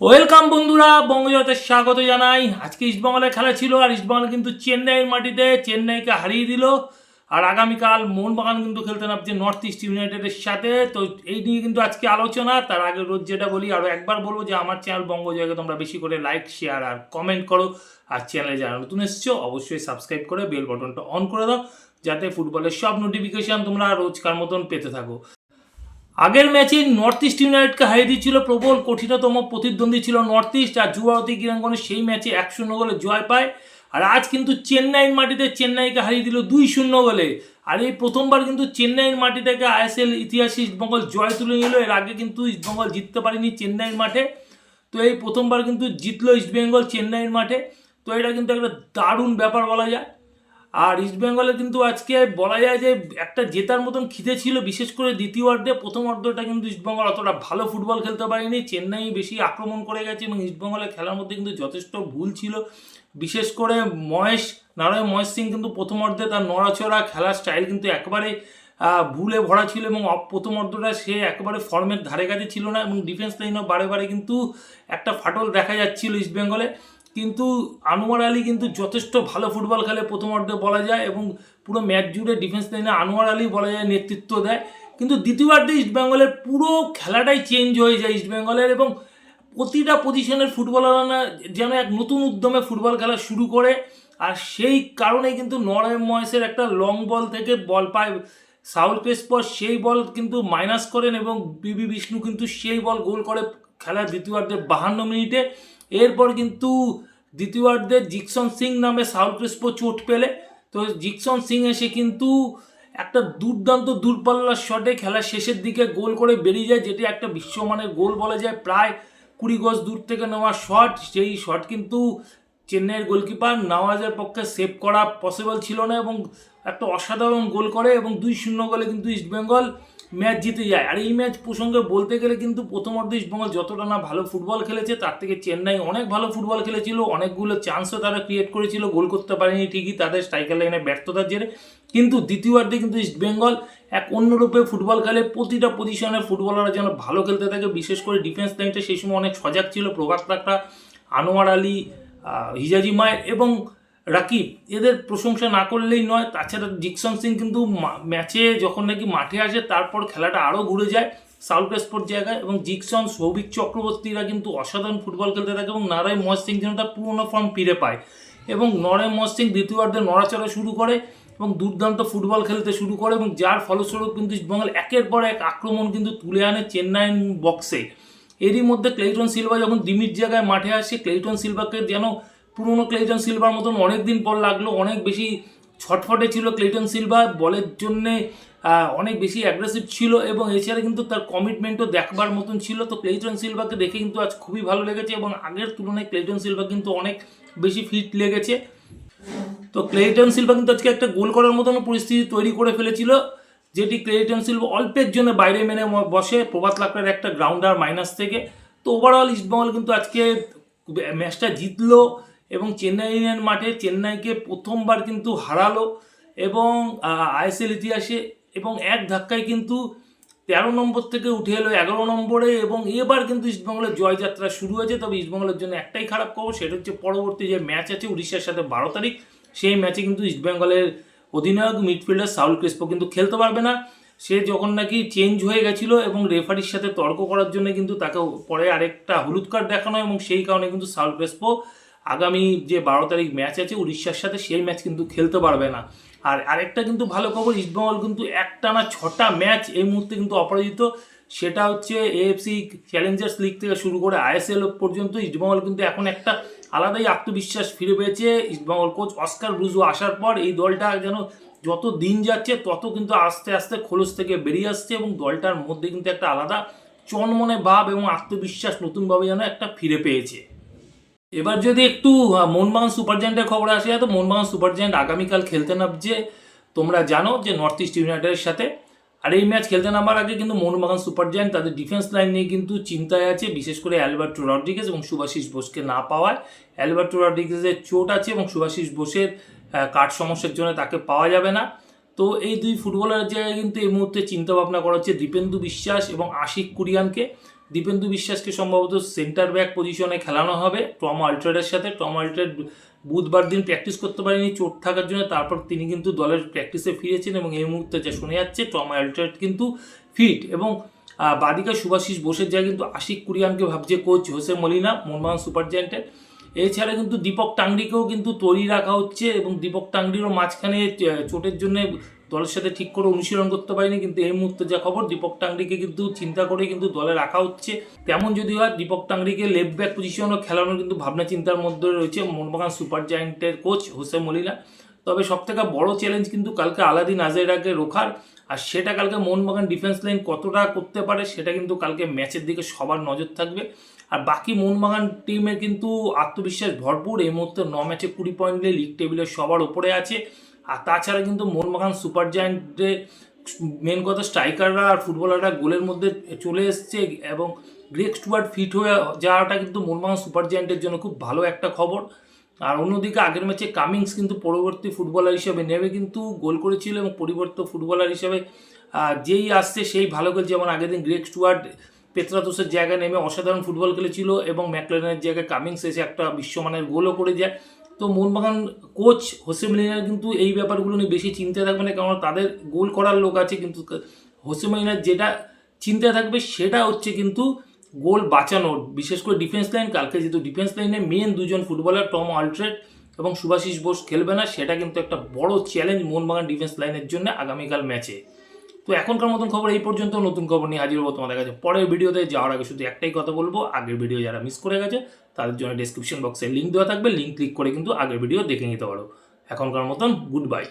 Welcome বন্ধুরা বঙ্গজগতে স্বাগত জানাই। আজকে ইস্টবেঙ্গলের খেলা ছিল, আর ইস্টবেঙ্গল কিন্তু চেন্নাইয়ের মাটিতে চেন্নাইকে হারিয়ে দিল। আর আগামীকাল মোহনবাগান কিন্তু খেলতে নামছে নর্থ ইস্ট ইউনাইটেডের সাথে। তো এই নিয়ে কিন্তু আজকে আলোচনা। তার আগে রোজ যেটা বলি আরও একবার বলব যে আমার চ্যানেল বঙ্গজয়কে তোমরা বেশি করে লাইক শেয়ার আর কমেন্ট করো। আর চ্যানেলে যারা নতুন এসছো, অবশ্যই সাবস্ক্রাইব করে বেল বটনটা অন করে দাও, যাতে ফুটবলের সব নোটিফিকেশান তোমরা রোজকার মতন পেতে থাকো। আগের ম্যাচে নর্থ ইস্ট ইউনাইটেডকে হারিয়ে দিয়েছিল প্রবল, কঠিনতম প্রতিদ্বন্দ্বী ছিল নর্থ ইস্ট আর যুবাবতী ক্রীড়াঙ্গনে সেই ম্যাচে এক শূন্য গোলে জয় পায়। আর আজ কিন্তু চেন্নাইয়ের মাটিতে চেন্নাইকে হারিয়ে দিল দুই শূন্য গোলে। আর এই প্রথমবার কিন্তু চেন্নাইয়ের মাটি থেকে আইএসএল ইতিহাসে ইস্টবেঙ্গল জয় তুলে নিল। এর আগে কিন্তু ইস্টবেঙ্গল জিততে পারেনি চেন্নাইয়ের মাঠে। তো এই প্রথমবার কিন্তু জিতলো ইস্টবেঙ্গল চেন্নাইয়ের মাঠে। তো এটা কিন্তু একটা দারুণ ব্যাপার বলা যায়। আর ইস্টবেঙ্গলে কিন্তু আজকে বলা যায় যে একটা জেতার মতন খিদে ছিল, বিশেষ করে দ্বিতীয় অর্ধে। প্রথম অর্ধটা কিন্তু ইস্টবেঙ্গল অতটা ভালো ফুটবল খেলতে পারেনি। চেন্নাই বেশি আক্রমণ করে গেছে এবং ইস্টবেঙ্গলের খেলার মধ্যে কিন্তু যথেষ্ট ভুল ছিল। বিশেষ করে মহেশ, নারায়ণ মহেশ সিং কিন্তু প্রথম অর্ধে তার নড়াচড়া খেলার স্টাইল কিন্তু একবারে ভুলে ভরা ছিল এবং প্রথম অর্ধটা সে একেবারে ফর্মের ধারে কাছে ছিল না এবং ডিফেন্স লাইনও বারে বারে কিন্তু একটা ফাটল দেখা যাচ্ছিল ইস্টবেঙ্গলে কিন্তু আনোয়ার আলী কিন্তু যথেষ্ট ভালো ফুটবল খেলে প্রথম অর্ধে বলা যায় এবং পুরো ম্যাচ জুড়ে ডিফেন্স লাইনে আনোয়ার আলী বলা যায় নেতৃত্ব দেয়। কিন্তু দ্বিতীয়ার্ধে ইস্টবেঙ্গলের পুরো খেলাটাই চেঞ্জ হয়ে যায় ইস্টবেঙ্গলের এবং প্রতিটা পজিশনের ফুটবলাররা যেন এক নতুন উদ্যমে ফুটবল খেলা শুরু করে। আর সেই কারণেই কিন্তু নরম ময়েসের একটা লং বল থেকে বল পায় সাউল ক্রেসপর সেই বল কিন্তু মাইনাস করেন এবং বিবি বিষ্ণু কিন্তু সেই বল গোল করে খেলার দ্বিতীয়ার্ধে বাহান্ন মিনিটে। এরপর কিন্তু দ্বিতীয়ার্ধে জিকসন সিং নামে সাউল ক্রেসপো চোট পেলে। তো জিকসন সিং এসে কিন্তু একটা দুর্দান্ত দূরপাল্লার শটে খেলার শেষের দিকে গোল করে বেরিয়ে যায়, যেটি একটা বিশ্বমানের গোল বলা যায়। প্রায় কুড়ি গজ দূর থেকে নেওয়া শট, সেই শট কিন্তু চেন্নাইয়ের গোলকিপার নওয়াজের পক্ষে সেভ করা পসিবল ছিল না এবং একটা অসাধারণ গোল করে এবং দুই শূন্য গোলে কিন্তু ইস্টবেঙ্গল ম্যাচ জিতে যায়। আর এই ম্যাচ প্রসঙ্গে বলতে গেলে কিন্তু প্রথম অর্ধে ইস্টবেঙ্গল যতটা না ভালো ফুটবল খেলেছে, তার থেকে চেন্নাই অনেক ভালো ফুটবল খেলেছিল। অনেকগুলো চান্সও তারা ক্রিয়েট করেছিল, গোল করতে পারেনি ঠিকই, তাদের স্ট্রাইকার লাইনে ব্যর্থতার জেরে। কিন্তু দ্বিতীয়ার্ধে কিন্তু ইস্টবেঙ্গল এক অন্যরূপে ফুটবল খেলে, প্রতিটা পজিশনের ফুটবলাররা যেন ভালো খেলতে থাকে। বিশেষ করে ডিফেন্স লাইনটা সেই সময় অনেক সজাগ ছিল। প্রভাত লাকড়া আনোয়ার আলী হিজাজি মায়ের এবং রাকিব, এদের প্রশংসা না করলেই নয়, তাছাড়া জিকসন সিং কিন্তু ম্যাচে যখন নাকি মাঠে আসে, তারপর খেলাটা আরও ঘুরে যায় সাউথ স্পোর্ট জায়গায় এবং জিকসন, সৌভিক চক্রবর্তীরা কিন্তু অসাধারণ ফুটবল খেলতে থাকে এবং নারায়ণ মহেশ সিং যেন তার পুরনো ফর্ম ফিরে পায় এবং নরেন মহেশ সিং দ্বিতীয়ার্ধে নড়াচড়া শুরু করে এবং দুর্দান্ত ফুটবল খেলতে শুরু করে এবং যার ফলস্বরূপ কিন্তু ইস্টবেঙ্গল একের পর এক আক্রমণ কিন্তু তুলে আনে চেন্নাই বক্সে এরই মধ্যে ক্লেইটন সিলভা যখন দিমির জায়গায় মাঠে আসে, ক্লেইটন সিলভাকে যেন পুরনো ক্লেইটন সিলভার মতন অনেক দিন পর লাগল, অনেক বেশি ছটফটে ছিল ক্লেইটন সিলভা বলের জন্যে অনেক বেশি অ্যাগ্রেসিভ ছিল এবং এছাড়া কিন্তু তার কমিটমেন্টও দেখবার মতন ছিল। তো ক্লেইটন সিলভাকে দেখে কিন্তু আজ খুবই ভালো লেগেছে এবং আগের তুলনায় ক্লেটন সিলভা কিন্তু অনেক বেশি ফিট লেগেছে। তো ক্লেইটন সিলভা কিন্তু আজকে একটা গোল করার মতন পরিস্থিতি তৈরি করে ফেলেছিল, যেটি ক্লেইটন সিলভা অল্পের জন্য বাইরে মেনে বসে প্রভাত লাকড়ার একটা গ্রাউন্ডার মাইনাস থেকে। তো ওভারঅল ইস্টবেঙ্গল কিন্তু আজকে ম্যাচটা জিতলো। এবং চেন্নাইয়ের মাঠে চেন্নাইকে প্রথমবার কিন্তু হারালো এবং আইএসএল ইতিহাসে এবং এক ধাক্কায় কিন্তু তেরো নম্বর থেকে উঠে এলো এগারো নম্বরে এবং এবার কিন্তু ইস্টবেঙ্গলের জয়যাত্রা শুরু হয়েছে। তবে ইস্টবেঙ্গলের জন্য একটাই খারাপ খবর, সেটা হচ্ছে পরবর্তী যে ম্যাচ আছে উড়িষ্যার সাথে বারো তারিখ, সেই ম্যাচে কিন্তু ইস্টবেঙ্গলের অধিনায়ক, মিডফিল্ডার সাউল ক্রিস্পো কিন্তু খেলতে পারবে না। সে যখন নাকি চেঞ্জ হয়ে গেছিল এবং রেফারির সাথে তর্ক করার জন্য কিন্তু তাকে পরে আরেকটা হলুদ কার্ড দেখানো এবং সেই কারণে কিন্তু সাউল ক্রিস্পো আগামী যে বারো তারিখ ম্যাচ আছে, উড়িষ্যার সাথে সেই ম্যাচ কিন্তু খেলতে পারবে না। আর আরেকটা কিন্তু ভালো খবর ইস্টবেঙ্গল কিন্তু একটানা ছটা ম্যাচ এই মুহূর্তে কিন্তু অপরাজিত। সেটা হচ্ছে এএফসি চ্যালেঞ্জার্স লিগ থেকে শুরু করে আইএসএল পর্যন্ত ইস্টবেঙ্গল কিন্তু এখন একটা আলাদাই আত্মবিশ্বাস ফিরে পেয়েছে। ইস্টবেঙ্গল কোচ অস্কার ব্রুজো আসার পর এই দলটা যেন যত দিন যাচ্ছে, তত কিন্তু আস্তে আস্তে খোলস থেকে বেরিয়ে আসছে এবং দলটার মধ্যে কিন্তু একটা আলাদা চনমনে ভাব এবং আত্মবিশ্বাস নতুনভাবে যেন একটা ফিরে পেয়েছে। এবার যদি একটু মোহনবাগান সুপার জায়েন্টের খবর আসে, তো মোহনবাগান সুপার জায়েন্ট আগামীকাল খেলতে নামছে। তোমরা জানো যে নর্থ ইস্ট ইউনাইটেডের সাথে। আর এই ম্যাচ খেলতে নামার আগে কিন্তু মোহনবাগান সুপার জায়েন্ট তাদের ডিফেন্স লাইন নিয়ে কিন্তু চিন্তায় আছে, বিশেষ করে অ্যালবার্টো রড্রিগেজ এবং সুভাশিস বোসকে না পাওয়ায়। অ্যালবার্টো রড্রিগেজের চোট আছে এবং সুভাশিস বোসের কাঠ সমস্যার জন্য তাকে পাওয়া যাবে না। তো এই দুই ফুটবলারের জায়গায় কিন্তু এই মুহূর্তে চিন্তা ভাবনা করা হচ্ছে দীপেন্দু বিশ্বাস এবং আশিক কুরিয়ানকে। দীপেন্দু বিশ্বাসকে সম্ভবত সেন্টার ব্যাক পজিশনে খেলানো হবে। টম আল্ট্রেডের সাথে। টম আল্ট্রেড বুধবার দিন প্র্যাকটিস করতে পারেনি, চোট থাকার জন্য। তারপর তিনি কিন্তু দলের প্র্যাকটিসে ফিরেছেন এবং এই মুহূর্তে যা শোনা যাচ্ছে, টম আল্ট্রেড কিন্তু ফিট এবং বাদিকা সুভাষিস বোসের জায়গায় কিন্তু আশিক কুরিয়ানকে ভাবছে coach Jose Molina Mohun Bagan super জায়েন্টের এছাড়া কিন্তু দীপক টাংরিকেও কিন্তু তৈরি রাখা হচ্ছে এবং দীপক টাংরিরও মাঝখানে চোটের জন্য দলের সাথে ঠিক করে অনুশীলন করতে পারিনি, কিন্তু এই মুহূর্তে যা খবর, দীপক টাংরিকে কিন্তু চিন্তা করে কিন্তু দলে রাখা হচ্ছে। তেমন যদি হয়, দীপক টাংরিকে লেফট ব্যাক পজিশনও খেলানোর কিন্তু ভাবনা চিন্তার মধ্যে রয়েছে মোহনবাগান সুপার জায়েন্টের কোচ হোসে মলিনা। তবে সব থেকে বড় চ্যালেঞ্জ কিন্তু কালকে আলাদিন আজেরাকে রোখার, আর সেটা কালকে মোহনবাগান ডিফেন্স লাইন কতটা করতে পারে, সেটা কিন্তু কালকে ম্যাচের দিকে সবার নজর থাকবে। আর বাকি মোহনবাগান টিমের কিন্তু আত্মবিশ্বাস ভরপুর, এই মুহূর্তে ন ম্যাচে কুড়ি পয়েন্ট নিয়ে লিগ টেবিলের সবার ওপরে আছে। আর তাছাড়া কিন্তু মোহনবাগান সুপার জায়েন্টে মেন কথা স্ট্রাইকাররা আর ফুটবলাররা গোলের মধ্যে চলে এসছে এবং গ্রেক স্টুয়ার্ট ফিট হয়ে যাওয়াটা কিন্তু মোহনবাগান সুপার জায়েন্টের জন্য খুব ভালো একটা খবর। আর অন্যদিকে আগের ম্যাচে কামিংস কিন্তু পরবর্তী ফুটবলার হিসেবে নেমে কিন্তু গোল করেছিল এবং পরিবর্তিত ফুটবলার হিসেবে যেই আসছে সেই ভালো খেলছে যেমন আগের দিন গ্রেক স্টুয়ার্ট পেত্রাতুসের জায়গায় নেমে অসাধারণ ফুটবল খেলেছিল এবং ম্যাকলেনের জায়গায় কামিংস এসে একটা বিশ্বমানের গোলও করে যায় তো মোহনবাগান কোচ হোসেম লিনার কিন্তু এই ব্যাপারগুলো নিয়ে বেশি চিন্তা থাকবে না কারণ তাদের গোল করার লোক আছে কিন্তু হোসেম লিনার যেটা চিন্তা থাকবে সেটা হচ্ছে কিন্তু গোল বাঁচানোর, বিশেষ করে ডিফেন্স লাইন কালকে যেহেতু ডিফেন্স লাইনে মেন দুজন ফুটবলার টম আলট্রেড এবং সুভাষিস বোস খেলবে না, সেটা কিন্তু একটা বড় চ্যালেঞ্জ মোহনবাগান ডিফেন্স লাইনের জন্য আগামীকাল ম্যাচে তো এখনকার মতন খবর এই পর্যন্ত, নতুন খবর নিয়ে হাজির হব তোমাদের কাছে। পরের ভিডিওতে যাওয়ার আগে শুধু একটাই কথা বলব, আগের ভিডিও যারা মিস করে গেছে, তাদের জন্য ডিসক্রিপশন বক্সে লিঙ্ক দেওয়া থাকবে। লিঙ্ক ক্লিক করে কিন্তু আগের ভিডিও দেখে নিতে পারো। এখনকার মতন গুড বাই